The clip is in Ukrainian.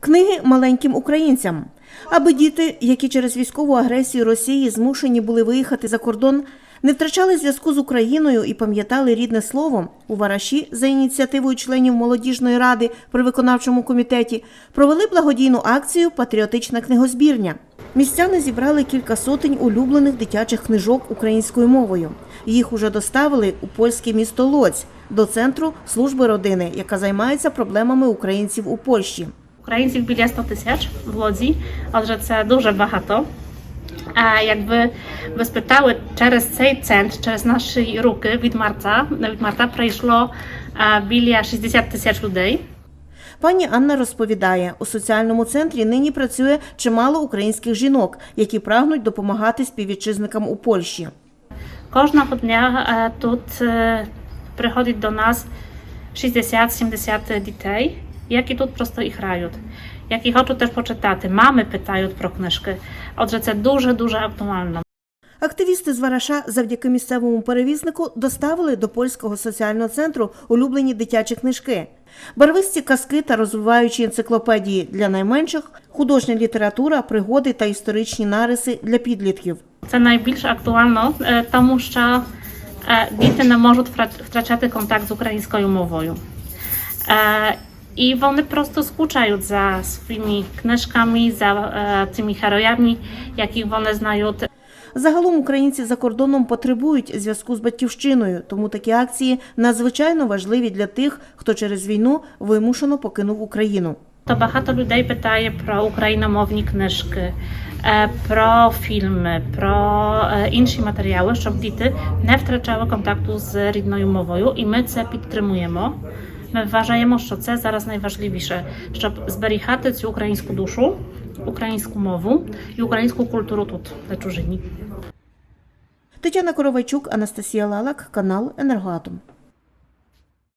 Книги маленьким українцям, аби діти, які через військову агресію Росії змушені були виїхати за кордон, не втрачали зв'язку з Україною і пам'ятали рідне слово. У Вараші за ініціативою членів молодіжної ради при виконавчому комітеті провели благодійну акцію Патріотична книгозбірня. Містяни зібрали кілька сотень улюблених дитячих книжок українською мовою. Їх уже доставили у польське місто Лоць до центру служби родини, яка займається проблемами українців у Польщі. Українців біля 100 тисяч в Лодзі, отже, це дуже багато. А якби ви спитали, через цей центр, через наші руки від марта, від марта прийшло біля 60 тисяч людей. Пані Анна розповідає, у соціальному центрі нині працює чимало українських жінок, які прагнуть допомагати співвітчизникам у Польщі. Кожного дня е, тут е, приходить до нас 60-70 дітей, які тут просто їх грають, які хочуть теж почитати. Мами питають про книжки. Отже, це дуже-дуже актуально. Активісти з Вараша завдяки місцевому перевізнику доставили до польського соціального центру улюблені дитячі книжки. Барвисті казки та розвиваючі енциклопедії для найменших, художня література, пригоди та історичні нариси для підлітків. Це найбільш актуально, е, тому що е, діти не можуть втра- втрачати контакт з українською мовою. І вони просто скучають за своїми книжками, за цими героями, яких вони знають. Загалом українці за кордоном потребують зв'язку з батьківщиною, тому такі акції надзвичайно важливі для тих, хто через війну вимушено покинув Україну. То багато людей питає про україномовні книжки, е, про фільми, про е, інші матеріали, щоб діти не втрачали контакту з рідною мовою, і ми це підтримуємо. Ми вважаємо, що це зараз найважливіше, щоб зберігати цю українську душу, українську мову і українську культуру тут, на чужині. Тетяна Коровайчук, Анастасія Лалак, канал Енергоатом.